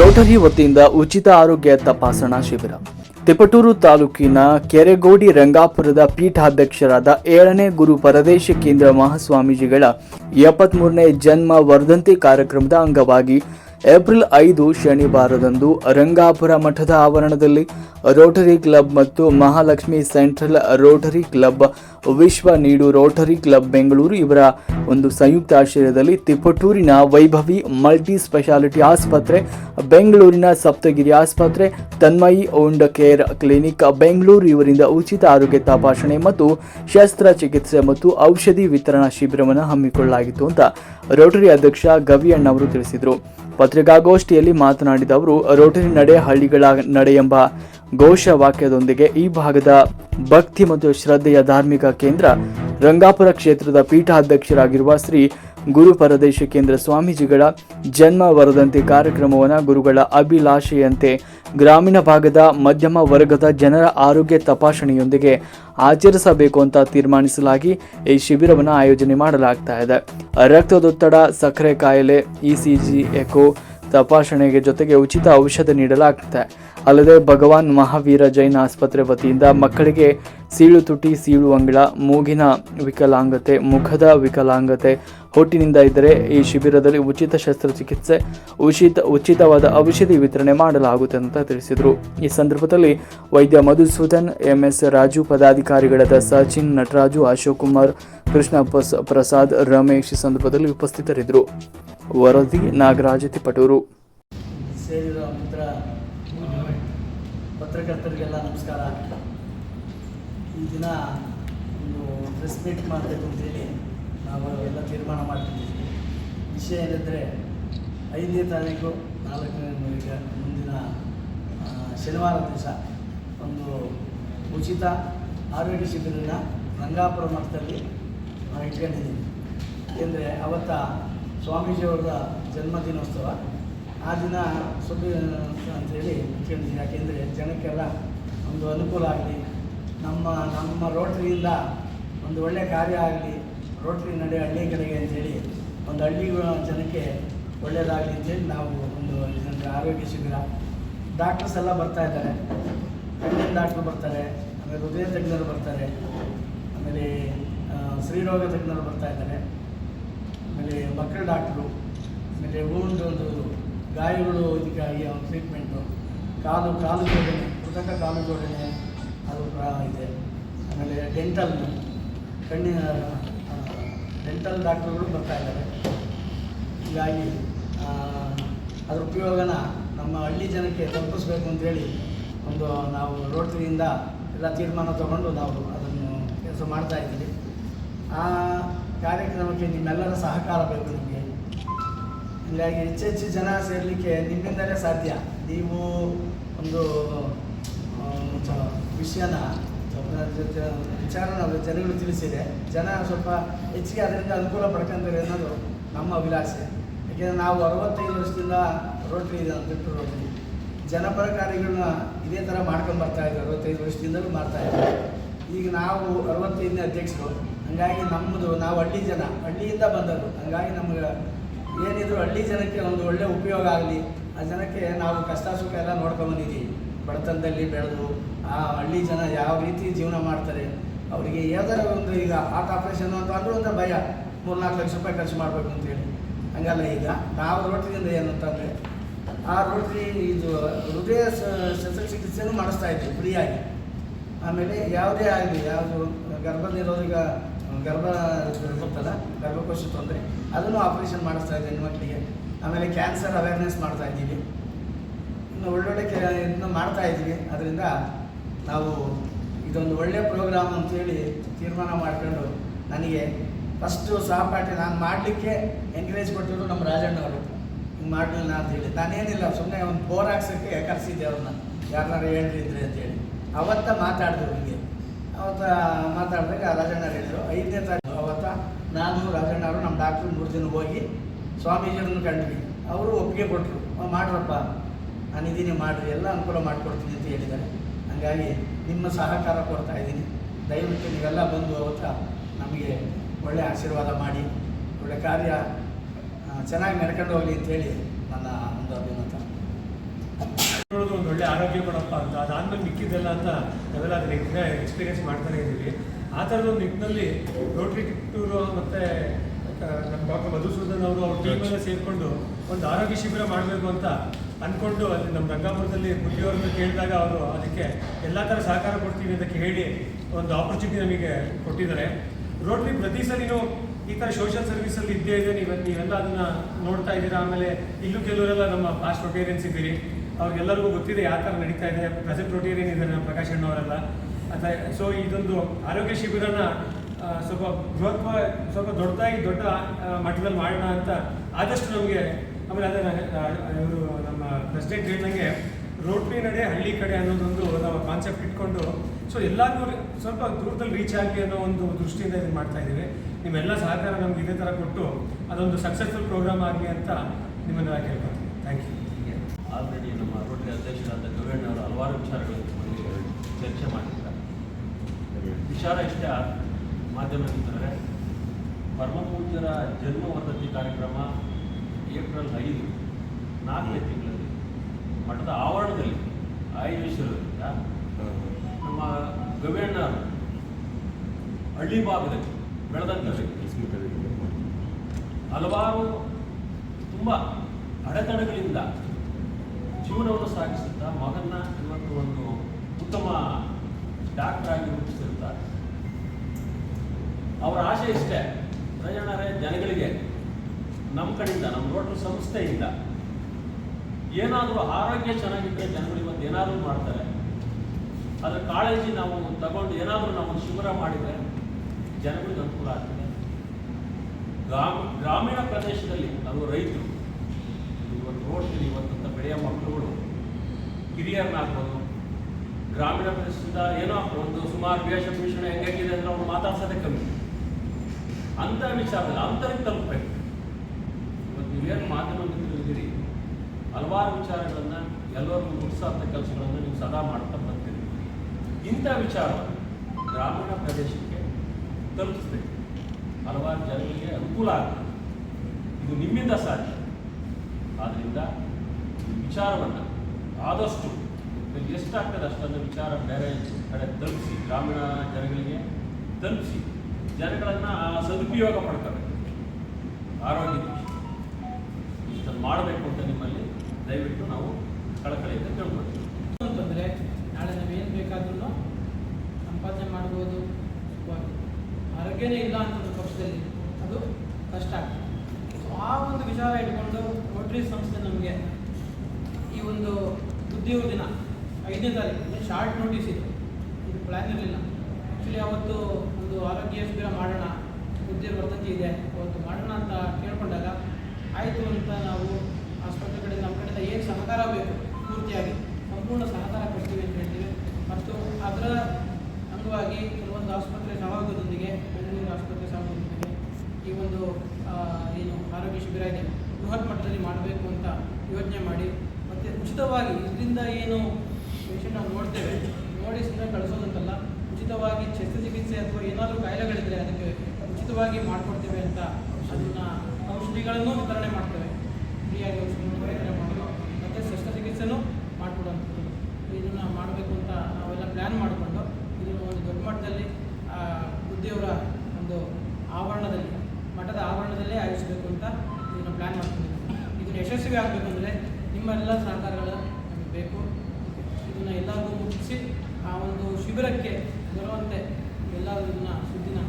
Rotary ವತಿಯಿಂದ ಉಚಿತ ಆರೋಗ್ಯ ತಪಾಸಣಾ ಶಿಬಿರ. ತಿಪಟೂರು ತಾಲೂಕಿನ ಕೆರೆಗೋಡಿ ರಂಗಾಪುರದ ಪೀಠಾಧ್ಯಕ್ಷರಾದ ಏಳನೇ ಗುರು ಪರದೇಶ ಕೇಂದ್ರ ಮಹಾಸ್ವಾಮೀಜಿಗಳ ಎಪ್ಪತ್ಮೂರನೇ ಜನ್ಮ ವರ್ಧಂತಿ ಕಾರ್ಯಕ್ರಮದ ಅಂಗವಾಗಿ ಏಪ್ರಿಲ್ ಐದು ಶನಿವಾರದಂದು ರಂಗಾಪುರ ಮಠದ ಆವರಣದಲ್ಲಿ ರೋಟರಿ ಕ್ಲಬ್ ಮತ್ತು ಮಹಾಲಕ್ಷ್ಮಿ ಸೆಂಟ್ರಲ್ ರೋಟರಿ ಕ್ಲಬ್, ವಿಶ್ವ ನೀಡು ರೋಟರಿ ಕ್ಲಬ್ ಬೆಂಗಳೂರು ಇವರ ಒಂದು ಸಂಯುಕ್ತ ಆಶ್ರಯದಲ್ಲಿ ತಿಪಟೂರಿನ ವೈಭವಿ ಮಲ್ಟಿ ಸ್ಪೆಷಾಲಿಟಿ ಆಸ್ಪತ್ರೆ, ಬೆಂಗಳೂರಿನ ಸಪ್ತಗಿರಿ ಆಸ್ಪತ್ರೆ, Tanmayi and care clinic Bengaluru ಇವರಿಂದ ಉಚಿತ ಆರೋಗ್ಯ ತಪಾಸಣೆ ಮತ್ತು ಶಸ್ತ್ರಚಿಕಿತ್ಸೆ ಮತ್ತು ಔಷಧಿ ವಿತರಣಾ ಶಿಬಿರವನ್ನು ಹಮ್ಮಿಕೊಳ್ಳಲಾಗಿತ್ತು ಅಂತ ರೋಟರಿ ಅಧ್ಯಕ್ಷ ಗವಿಯಣ್ಣ ಅವರು ತಿಳಿಸಿದರು. ಪತ್ರಿಕಾಗೋಷ್ಠಿಯಲ್ಲಿ ಮಾತನಾಡಿದ ಅವರು, ರೋಟರಿ ನಡೆ ಹಳ್ಳಿಗಳ ನಡೆ ಎಂಬ ಘೋಷ ವಾಕ್ಯದೊಂದಿಗೆ ಈ ಭಾಗದ ಭಕ್ತಿ ಮತ್ತು ಶ್ರದ್ಧೆಯ ಧಾರ್ಮಿಕ ಕೇಂದ್ರ ರಂಗಾಪುರ ಕ್ಷೇತ್ರದ ಪೀಠಾಧ್ಯಕ್ಷರಾಗಿರುವ ಶ್ರೀ ಗುರು ಪರದೇಶ ಕೇಂದ್ರ ಸ್ವಾಮೀಜಿಗಳ ಜನ್ಮ ವರದಂತೆ ಕಾರ್ಯಕ್ರಮವನ್ನು ಗುರುಗಳ ಅಭಿಲಾಷೆಯಂತೆ ಗ್ರಾಮೀಣ ಭಾಗದ ಮಧ್ಯಮ ವರ್ಗದ ಜನರ ಆರೋಗ್ಯ ತಪಾಸಣೆಯೊಂದಿಗೆ ಆಚರಿಸಬೇಕು ಅಂತ ತೀರ್ಮಾನಿಸಲಾಗಿ ಈ ಶಿಬಿರವನ್ನು ಆಯೋಜನೆ ಮಾಡಲಾಗ್ತಾ ಇದೆ. ರಕ್ತದೊತ್ತಡ, ಸಕ್ಕರೆ ಕಾಯಿಲೆ ಇಸಿಜಿ ಎಕೋ ತಪಾಸಣೆಗೆ ಜೊತೆಗೆ ಉಚಿತ ಔಷಧ ನೀಡಲಾಗುತ್ತೆ ಅಲ್ಲದೆ ಭಗವಾನ್ ಮಹಾವೀರ ಜೈನ್ ಆಸ್ಪತ್ರೆ ವತಿಯಿಂದ ಮಕ್ಕಳಿಗೆ ಸೀಳು ತುಟಿ, ಸೀಳು ಅಂಗಳ, ಮೂಗಿನ ವಿಕಲಾಂಗತೆ, ಮುಖದ ವಿಕಲಾಂಗತೆ ಹೊಟ್ಟಿನಿಂದ ಇದ್ದರೆ ಈ ಶಿಬಿರದಲ್ಲಿ ಉಚಿತ ಶಸ್ತ್ರಚಿಕಿತ್ಸೆ, ಉಚಿತ, ಉಚಿತವಾದ ಔಷಧಿ ವಿತರಣೆ ಮಾಡಲಾಗುತ್ತೆ ಅಂತ ತಿಳಿಸಿದರು. ಈ ಸಂದರ್ಭದಲ್ಲಿ ವೈದ್ಯ ಮಧುಸೂದನ್, ಎಂಎಸ್ ರಾಜು ಪದಾಧಿಕಾರಿಗಳಾದ ಸಚಿನ್ ನಟರಾಜು, ಅಶೋಕ್ ಕುಮಾರ್, ಕೃಷ್ಣ ಪ್ರಸಾದ್ ರಮೇಶ್ ಸಂದರ್ಭದಲ್ಲಿ ಉಪಸ್ಥಿತರಿದ್ದರು. ವರದಿ ನಾಗರಾಜ ತಿಪಟೂರು. ಸೇರಿರೋ ಮಿತ್ರ, ಪತ್ರಕರ್ತರಿಗೆಲ್ಲ ನಮಸ್ಕಾರ. ಈ ದಿನ ಒಂದು ಪ್ರೆಸ್ ಮೀಟ್ ಮಾಡಬೇಕು ಅಂತೇಳಿ ನಾವು ಎಲ್ಲ ತೀರ್ಮಾನ ಮಾಡ್ತಿದ್ದೀವಿ. ವಿಷಯ ಏನಂದರೆ, ಐದನೇ ತಾರೀಕು ನಾಲ್ಕನೇ ಮುಂದಿನ ಶನಿವಾರ ದಿವಸ ಒಂದು ಉಚಿತ ಆರೋಗ್ಯ ಶಿಬಿರನ ರಂಗಾಪುರ ಮಠದಲ್ಲಿ ಇಟ್ಕೊಂಡಿದ್ದೀವಿ. ಏಕೆಂದರೆ ಅವತ್ತ ಸ್ವಾಮೀಜಿಯವರ ಜನ್ಮದಿನೋತ್ಸವ. ಆ ದಿನ ಸುದ್ದಿ ಅಂತೇಳಿ ಕೇಳಿದ್ವಿ ಯಾಕೆಂದರೆ ಜನಕ್ಕೆಲ್ಲ ಒಂದು ಅನುಕೂಲ ಆಗಲಿ, ನಮ್ಮ ನಮ್ಮ ರೋಟ್ರಿಯಿಂದ ಒಂದು ಒಳ್ಳೆಯ ಕಾರ್ಯ ಆಗಲಿ, ರೋಟ್ರಿ ನಡೆ ಹಳ್ಳಿ ಕಡೆಗೆ ಅಂತೇಳಿ ಒಂದು ಹಳ್ಳಿ ಜನಕ್ಕೆ ಒಳ್ಳೆಯದಾಗಲಿ ಅಂತೇಳಿ ನಾವು ಒಂದು ಜನರ ಆರೋಗ್ಯ ಶಿಬಿರ. ಡಾಕ್ಟರ್ಸ್ ಎಲ್ಲ ಬರ್ತಾ ಇದ್ದಾರೆ. ಕಣ್ಣಿನ ಡಾಕ್ಟ್ರು ಬರ್ತಾರೆ, ಆಮೇಲೆ ಹೃದಯ ತಜ್ಞರು ಬರ್ತಾರೆ, ಆಮೇಲೆ ಸ್ತ್ರೀರೋಗ ತಜ್ಞರು ಬರ್ತಾ ಇದ್ದಾರೆ. ಆಮೇಲೆ ಮಕ್ಕಳ ಡಾಕ್ಟ್ರು, ಆಮೇಲೆ ಒಂದು ಒಂದು ಗಾಯಗಳು ಇದಕ್ಕಾಗಿ ಒಂದು ಟ್ರೀಟ್ಮೆಂಟು ಕಾಲು ಕಾಲು ಜೋಡಣೆ, ಕೃತಕ ಕಾಲು ಜೋಡಣೆ ಅದು ಇದೆ. ಆಮೇಲೆ ಡೆಂಟಲ್ ಕಣ್ಣಿನ ಡೆಂಟಲ್ ಡಾಕ್ಟ್ರುಗಳು ಬರ್ತಾ ಇದ್ದಾರೆ. ಹೀಗಾಗಿ ಅದ್ರ ಉಪಯೋಗನ ನಮ್ಮ ಹಳ್ಳಿ ಜನಕ್ಕೆ ತಲುಪಿಸ್ಬೇಕು ಅಂತೇಳಿ ಒಂದು ನಾವು ರೋಟರಿಯಿಂದ ಎಲ್ಲ ತೀರ್ಮಾನ ತಗೊಂಡು ನಾವು ಅದನ್ನು ಕೆಲಸ ಮಾಡ್ತಾ ಇದ್ದೀವಿ. ಆ ಕಾರ್ಯಕ್ರಮಕ್ಕೆ ನಿಮ್ಮೆಲ್ಲರ ಸಹಕಾರ ಬೇಕು ನಿಮಗೆ. ಹೀಗಾಗಿ ಹೆಚ್ಚೆಚ್ಚು ಜನ ಸೇರಲಿಕ್ಕೆ ನಿಮ್ಮಿಂದಲೇ ಸಾಧ್ಯ. ನೀವು ಒಂದು ವಿಷಯನ ವಿಚಾರನ ಜನಗಳು ತಿಳಿಸಿದೆ ಜನ ಸ್ವಲ್ಪ ಹೆಚ್ಚಿಗೆ ಅದರಿಂದ ಅನುಕೂಲ ಪಡ್ಕೊಂತಾರೆ ಅನ್ನೋದು ನಮ್ಮ ಅಭಿಲಾಷೆ. ಯಾಕೆಂದರೆ ನಾವು ಅರವತ್ತೈದು ವರ್ಷದಿಂದ ರೋಟ್ರಿ ಇದೆ ಬಿಟ್ಟು ರೋಟ್ರಿ ಜನಪರ ಕಾರ್ಯಗಳನ್ನ ಇದೇ ಥರ ಮಾಡ್ಕೊಂಡು ಬರ್ತಾ ಇದ್ದಾರೆ. ಅರವತ್ತೈದು ವರ್ಷದಿಂದಲೂ ಮಾಡ್ತಾ ಇದ್ದಾರೆ. ಈಗ ನಾವು ಅರವತ್ತೈದನೇ ಅಧ್ಯಕ್ಷರು. ಹಂಗಾಗಿ ನಮ್ಮದು ನಾವು ಹಳ್ಳಿ ಜನ, ಹಳ್ಳಿಯಿಂದ ಬಂದದ್ದು. ಹಂಗಾಗಿ ನಮ್ಗೆ ಏನಿದ್ರು ಹಳ್ಳಿ ಜನಕ್ಕೆ ಒಂದು ಒಳ್ಳೆ ಉಪಯೋಗ ಆಗಲಿ. ಆ ಜನಕ್ಕೆ ನಾವು ಕಷ್ಟ ಸುಖ ಎಲ್ಲ ನೋಡ್ಕೊಂಬಂದಿದ್ದೀವಿ ಬಡತನದಲ್ಲಿ ಬೆಳೆದು, ಆ ಹಳ್ಳಿ ಜನ ಯಾವ ರೀತಿ ಜೀವನ ಮಾಡ್ತಾರೆ, ಅವರಿಗೆ ಯಾವ್ದಾರ ಒಂದು ಈಗ ಹಾರ್ಟ್ ಆಪ್ರೇಷನ್ ಅಂತ ಅಂದ್ರೂ ಒಂದು ಭಯ. ಮೂರ್ನಾಲ್ಕು ಲಕ್ಷ ರೂಪಾಯಿ ಖರ್ಚು ಮಾಡಬೇಕು ಅಂತೇಳಿ ಹಂಗಲ್ಲ ಈಗ, ನಾವು ರೋಟ್ರಿಯಿಂದ ಏನಂತಂದರೆ ಆ ರೋಟ್ರಿ ಇದು ಹೃದಯ ಶಸ್ತ್ರಚಿಕಿತ್ಸೆನೂ ಮಾಡಿಸ್ತಾ ಇದ್ವಿ, ಫ್ರೀಯಾಗಿ. ಆಮೇಲೆ ಯಾವುದೇ ಆಗಲಿ, ಯಾವುದು ಗರ್ಭ ನಿರೋಧಕ ಗರ್ಭ ಗೊತ್ತಲ್ಲ? ಗರ್ಭಕೋಶ ತೊಂದರೆ. ಅದನ್ನು ಆಪರೇಷನ್ ಮಾಡಿಸ್ತಾ ಇದ್ದೀವಿ ಮಕ್ಕಳಿಗೆ. ಆಮೇಲೆ ಕ್ಯಾನ್ಸರ್ ಅವೇರ್ನೆಸ್ ಮಾಡ್ತಾ ಇದ್ದೀವಿ. ಇನ್ನು ಒಳ್ಳೊಳ್ಳೆ ಕೆ ಇದನ್ನು ಮಾಡ್ತಾ ಇದ್ದೀವಿ. ಅದರಿಂದ ನಾವು ಇದೊಂದು ಒಳ್ಳೆಯ ಪ್ರೋಗ್ರಾಮ್ ಅಂತೇಳಿ ತೀರ್ಮಾನ ಮಾಡಿಕೊಂಡು ನನಗೆ ಫಸ್ಟು ಸಹಪಾಠಿ ನಾನು ಮಾಡಲಿಕ್ಕೆ ಎಂಕರೇಜ್ ಕೊಟ್ಟಿದ್ದು ನಮ್ಮ ರಾಜಣ್ಣವರು. ಹಿಂಗೆ ಮಾಡಲಿಲ್ಲ ಅಂತ ಹೇಳಿ ನಾನೇನಿಲ್ಲ ಸುಮ್ಮನೆ ಒಂದು ಬೋರ್ ಹಾಕ್ಸೋಕ್ಕೆ ಕರೆಸಿದ್ದೆ ಅವ್ರನ್ನ. ಯಾರನ್ನಾರು ಹೇಳಿದ್ರೆ ಅಂತೇಳಿ. ಅವತ್ತ ಮಾತಾಡಿದ್ರು ಹಿಂಗೆ ಅವತ್ತ ಮಾತಾಡಿದಾಗ ರಾಜಣ್ಣ ಹೇಳಿದರು, ಐದನೇ ತಾರೀಕು ಅವತ್ತ ನಾನು, ರಾಜಣ್ಣ ಅವರು ನಮ್ಮ ಡಾಕ್ಟ್ರು ಮೂರು ದಿನ ಹೋಗಿ ಸ್ವಾಮೀಜಿಯವ್ರನ್ನ ಕಂಡ್ವಿ. ಅವರು ಒಪ್ಪಿಗೆ ಕೊಟ್ಟರು ಮಾಡ್ರಪ್ಪ ನಾನಿದ್ದೀನಿ ಮಾಡಿರಿ, ಎಲ್ಲ ಅನುಕೂಲ ಮಾಡಿಕೊಡ್ತೀನಿ ಅಂತ ಹೇಳಿದ್ದಾರೆ. ಹಾಗಾಗಿ ನಿಮ್ಮ ಸಹಕಾರ ಕೊಡ್ತಾ ಇದ್ದೀನಿ. ದಯವಿಟ್ಟು ನೀವೆಲ್ಲ ಬಂದು ಅವತ್ತ ನಮಗೆ ಒಳ್ಳೆಯ ಆಶೀರ್ವಾದ ಮಾಡಿ, ಒಳ್ಳೆ ಕಾರ್ಯ ಚೆನ್ನಾಗಿ ನಡ್ಕೊಂಡು ಹೋಗಲಿ ಅಂತೇಳಿ ನನ್ನ ಒಂದು ಅಭಿಮತ ಒಳ್ಳೆ ಆರೋಗ್ಯ ಕೊಡಪ್ಪ ಅಂತ, ಅದಾದ್ಮೇಲೆ ಮಿಕ್ಕಿದ್ದೆಲ್ಲ ಅಂತ ನಾವೆಲ್ಲ ಅದನ್ನ ಎಕ್ಸ್ಪೀರಿಯನ್ಸ್ ಮಾಡ್ತಾನೆ ಇದ್ದೀವಿ. ಆ ಥರದ ಒಂದು ನಿಟ್ಟಿನಲ್ಲಿ ರೋಟ್ರಿ ಕಿತ್ತೂರು ಮತ್ತು ನಮ್ಮ ಡಾಕ್ಟರ್ ಮಧುಸೂದನ್ ಅವರು ಅವ್ರ ಟೀಮೆಲ್ಲ ಸೇರಿಕೊಂಡು ಒಂದು ಆರೋಗ್ಯ ಶಿಬಿರ ಮಾಡಬೇಕು ಅಂತ ಅಂದ್ಕೊಂಡು ಅಲ್ಲಿ ನಮ್ಮ ರಂಗಾಪುರದಲ್ಲಿ ಬುದ್ಧಿಯವ್ರನ್ನ ಕೇಳಿದಾಗ ಅವರು ಅದಕ್ಕೆ ಎಲ್ಲ ಥರ ಸಹಕಾರ ಕೊಡ್ತೀವಿ ಅಂತ ಹೇಳಿ ಒಂದು ಆಪರ್ಚುನಿಟಿ ನಮಗೆ ಕೊಟ್ಟಿದ್ದಾರೆ. ರೋಟ್ರಿ ಪ್ರತಿ ಸಲಿನೂ ಈ ಥರ ಸೋಷಿಯಲ್ ಸರ್ವಿಸಲ್ಲಿ ಇದ್ದೇ ಇದೆ. ನೀವು ನೀವೆಲ್ಲ ಅದನ್ನ ನೋಡ್ತಾ ಇದ್ದೀರಾ. ಆಮೇಲೆ ಇಲ್ಲೂ ಕೆಲವರೆಲ್ಲ ನಮ್ಮ ಪಾಸ್ಟ್ ರೊಟೇರಿಯನ್ಸ್ ಇದ್ದೀರಿ. ಅವ್ರಿಗೆಲ್ಲರಿಗೂ ಗೊತ್ತಿದೆ ಯಾವ ಥರ ನಡೀತಾ ಇದೆ. ಪ್ರೆಸೆಂಟ್ ರೋಟೀರಿಯನ್ ಇದೆ ನಮ್ಮ ಪ್ರಕಾಶ್ ಅಣ್ಣವರೆಲ್ಲ. ಅಥವಾ ಸೊ ಇದೊಂದು ಆರೋಗ್ಯ ಶಿಬಿರನ ಸ್ವಲ್ಪ ಬೃಹತ್ ಸ್ವಲ್ಪ ದೊಡ್ಡದಾಗಿ ದೊಡ್ಡ ಮಟ್ಟದಲ್ಲಿ ಮಾಡೋಣ ಅಂತ ಆದಷ್ಟು ನಮಗೆ, ಆಮೇಲೆ ಅದೇ ಇವರು ನಮ್ಮ ಪ್ರೆಸಿಡೆಂಟ್ ಹೇಳಿದಂಗೆ ರೋಟ್ರಿ ನಡೆ, ಹಳ್ಳಿ ಕಡೆ ಅನ್ನೋದೊಂದು ನಾವು ಕಾನ್ಸೆಪ್ಟ್ ಇಟ್ಕೊಂಡು ಸೊ ಎಲ್ಲರಿಗೂ ಸ್ವಲ್ಪ ದೂರದಲ್ಲಿ ರೀಚ್ ಆಗಲಿ ಅನ್ನೋ ಒಂದು ದೃಷ್ಟಿಯಿಂದ ಇದನ್ನು ಮಾಡ್ತಾ ಇದ್ದೀವಿ. ನಿಮ್ಮೆಲ್ಲ ಸಹಕಾರ ನಮ್ಗೆ ಇದೇ ಥರ ಕೊಟ್ಟು ಅದೊಂದು ಸಕ್ಸಸ್ಫುಲ್ ಪ್ರೋಗ್ರಾಮ್ ಆಗಲಿ ಅಂತ ನಿಮ್ಮನ್ನು ಕೇಳ್ಕೊತೀನಿ ಥ್ಯಾಂಕ್ ಯು ಆಲ್ರೆಡಿ ನಮ್ಮ ರೋಟರಿ ಅಧ್ಯಕ್ಷರಾದ ಗವೇಣ್ಣವರು ಹಲವಾರು ವಿಚಾರಗಳ ಬಗ್ಗೆ ಚರ್ಚೆ ಮಾಡಿದ್ದಾರೆ. ವಿಚಾರ ಇಷ್ಟೇ ಮಾಧ್ಯಮ ಮಿತ್ರರೇ ಪರಮಪೂಜ್ಯರ ಜನ್ಮ ವಸತಿ ಕಾರ್ಯಕ್ರಮ ಏಪ್ರಿಲ್ ಐದು ನಾಲ್ಕನೇ ತಿಂಗಳಲ್ಲಿ ಮಠದ ಆವರಣದಲ್ಲಿ ಆಯೋಜಿಸಿರೋದ್ರಿಂದ ನಮ್ಮ ಗವೇಣ್ಣ ಹಳ್ಳಿ ಭಾಗದಲ್ಲಿ ಬೆಳೆದಂಥ ಹಲವಾರು ತುಂಬ ಅಡೆತಡೆಗಳಿಂದ ಜೀವನವನ್ನು ಸಾಗಿಸುತ್ತಾ ಮಗನ್ನ ಇವತ್ತು ಒಂದು ಉತ್ತಮ ಡಾಕ್ಟರ್ ಆಗಿ ರೂಪಿಸಿರುತ್ತಾರೆ. ಅವರ ಆಶೆ ಇಷ್ಟೇ. ಪ್ರಯಾಣರೇ ಜನಗಳಿಗೆ ನಮ್ಮ ಕಡೆಯಿಂದ, ನಮ್ಮ ರೋಟರ್ ಸಂಸ್ಥೆಯಿಂದ ಏನಾದರೂ ಆರೋಗ್ಯ ಚೆನ್ನಾಗಿದ್ದರೆ ಜನಗಳು ಇವತ್ತು ಏನಾದರೂ ಮಾಡ್ತಾರೆ. ಅದರ ಕಾಳಜಿ ನಾವು ತಗೊಂಡು ಏನಾದರೂ ನಾವು ಶಿಬಿರ ಮಾಡಿದರೆ ಜನಗಳಿಗೆ ಅನುಕೂಲ ಆಗ್ತದೆ. ಗ್ರಾಮ, ಗ್ರಾಮೀಣ ಪ್ರದೇಶದಲ್ಲಿ ಅದು ರೈತರು, ಇವತ್ತು ರೋಡ್ ಇವತ್ತಂತ ಬೆಳೆಯೋ ಮಕ್ಕಳುಗಳು ಹಿರಿಯರನ್ನಾಗ್ಬೋದು ಗ್ರಾಮೀಣ ಪ್ರದೇಶದಿಂದ ಏನೋ ಒಂದು ಸುಮಾರು ವೇಷ ಭೂಷಣ ಹೆಂಗಾಗಿದೆ ಅಂದರೆ ಅವ್ರು ಮಾತಾಡ್ಸೋದೇ ಕಮ್ಮಿ. ಅಂತ ವಿಚಾರದಲ್ಲಿ ಅಂತರಿಗೆ ತಲುಪಬೇಕು. ಇವತ್ತು ನೀವೇನು ಮಾಧ್ಯಮ ತಿಳಿದಿರಿ ಹಲವಾರು ವಿಚಾರಗಳನ್ನು ಎಲ್ಲರಿಗೂ ಮುಟ್ಟಿಸೋಂಥ ಕೆಲಸಗಳನ್ನು ನೀವು ಸದಾ ಮಾಡ್ತಾ ಬರ್ತೀರಿ. ಇಂಥ ವಿಚಾರ ಗ್ರಾಮೀಣ ಪ್ರದೇಶಕ್ಕೆ ತಲುಪಿಸ್ಬೇಕು. ಹಲವಾರು ಜನರಿಗೆ ಅನುಕೂಲ ಆಗ್ತದೆ. ಇದು ನಿಮ್ಮಿಂದ ಸಾಧ್ಯ. ಆದ್ದರಿಂದ ವಿಚಾರವನ್ನು ಆದಷ್ಟು ಎಷ್ಟಾಗ್ತದೆ ಅಷ್ಟನ್ನು ವಿಚಾರ ಬೇರೆ ಕಡೆ ತಲುಪಿಸಿ, ಗ್ರಾಮೀಣ ಜನಗಳಿಗೆ ತಲುಪಿಸಿ, ಜನಗಳನ್ನು ಆ ಸದುಪಯೋಗ ಪಡ್ಕೋಬೇಕು. ಆರೋಗ್ಯ ದೃಷ್ಟಿ ಮಾಡಬೇಕು ಅಂತ ನಿಮ್ಮಲ್ಲಿ ದಯವಿಟ್ಟು ನಾವು ಕಳಕಳಿಯಿಂದ ತಿಳ್ಕೊಳ್ತೀವಿ. ಅಂತಂದರೆ ನಾಳೆ ನಾವೇನು ಬೇಕಾದ್ರೂ ಸಂಪಾದನೆ ಮಾಡ್ಬೋದು ಆರೋಗ್ಯನೇ ಇಲ್ಲ ಅಂತ ಪಕ್ಷದಲ್ಲಿ ಅದು ಕಷ್ಟ ಆಗ್ತದೆ. ಆ ಒಂದು ವಿಚಾರ ಇಟ್ಕೊಂಡು ರೋಟ್ರಿ ಸಂಸ್ಥೆ ನಮಗೆ ಈ ಒಂದು ಉದ್ಯೋಗ ದಿನ, ಐದನೇ ತಾರೀಕು ಶಾರ್ಟ್ ನೋಟಿಸ್ ಇದು. ಇದು ಪ್ಲ್ಯಾನ್ ಇರಲಿಲ್ಲ. ಆ್ಯಕ್ಚುಲಿ ಅವತ್ತು ಒಂದು ಆರೋಗ್ಯ ಶಿಬಿರ ಮಾಡೋಣ, ಉದ್ಯೋಗ ವರ್ತಂತಿ ಇದೆ, ಅವತ್ತು ಮಾಡೋಣ ಅಂತ ಕೇಳ್ಕೊಂಡಾಗ ಆಯಿತು ಅಂತ ನಾವು ಆಸ್ಪತ್ರೆ ಕಡೆ ನಮ್ಮ ಕಡೆಯಿಂದ ಏನು ಸಹಕಾರ ಬೇಕು, ಪೂರ್ತಿಯಾಗಿ, ಸಂಪೂರ್ಣ ಸಹಕಾರ ಕೊಡ್ತೀವಿ ಅಂತ ಹೇಳ್ತೀವಿ. ಮತ್ತು ಅದರ ಅಂಗವಾಗಿ ಕೆಲವೊಂದು ಆಸ್ಪತ್ರೆ ಸಹಯೋಗದೊಂದಿಗೆ ಬೆಂಗಳೂರು ಆಸ್ಪತ್ರೆ ಸಹಯೋಗದೊಂದಿಗೆ ಈ ಒಂದು ಏನು ಆರೋಗ್ಯ ಶಿಬಿರ ಇದೆ, ಬೃಹತ್ ಮಟ್ಟದಲ್ಲಿ ಮಾಡಬೇಕು ಅಂತ ಯೋಚನೆ ಮಾಡಿ ಉಚಿತವಾಗಿ ಇದರಿಂದ ಏನು ಪೇಷಂಟ್ ನಾವು ನೋಡ್ತೇವೆ, ನೋಡಿ ಸುಮ್ಮನೆ ಕಳಿಸೋದಂತಲ್ಲ. ಉಚಿತವಾಗಿ ಶಸ್ತ್ರಚಿಕಿತ್ಸೆ ಅಥವಾ ಏನಾದರೂ ಕಾಯಿಲೆಗಳಿದ್ರೆ ಅದಕ್ಕೆ ಉಚಿತವಾಗಿ ಮಾಡಿಕೊಡ್ತೇವೆ ಅಂತ ಅದನ್ನು ಔಷಧಿಗಳನ್ನು ವಿತರಣೆ ಮಾಡ್ತೇವೆ. ಫ್ರೀಯಾಗಿ ಔಷಧಿಗಳನ್ನು ವಿತರಣೆ ಮಾಡೋದು ಮತ್ತು ಶಸ್ತ್ರಚಿಕಿತ್ಸೆನೂ ಮಾಡಿಕೊಡುವಂಥದ್ದು ಇದನ್ನು ಮಾಡಬೇಕು ಅಂತ ನಾವೆಲ್ಲ ಪ್ಲ್ಯಾನ್ ಮಾಡಿಕೊಂಡು ಇದನ್ನು ಒಂದು ದೊಡ್ಡ ಮಟ್ಟದಲ್ಲಿ ಬುದ್ಧಿಯವರ ಒಂದು ಆವರಣದಲ್ಲಿ, ಮಠದ ಆವರಣದಲ್ಲೇ ಆಯೋಜಿಸಬೇಕು ಅಂತ ಇದನ್ನು ಪ್ಲ್ಯಾನ್ ಮಾಡ್ಕೊಂಡಿದ್ದೀವಿ. ಇದನ್ನು ಯಶಸ್ವಿ ಆಗಬೇಕು ಅಂದರೆ ನಿಮ್ಮೆಲ್ಲ ಸಹಕಾರಗಳು ನಮಗೆ ಬೇಕು. ಇದನ್ನು ಎಲ್ಲರಿಗೂ ಮುಗಿಸಿ ಆ ಒಂದು ಶಿಬಿರಕ್ಕೆ ಬರುವಂತೆ ಎಲ್ಲರೂ ಇದನ್ನು ಸುದ್ದಿನ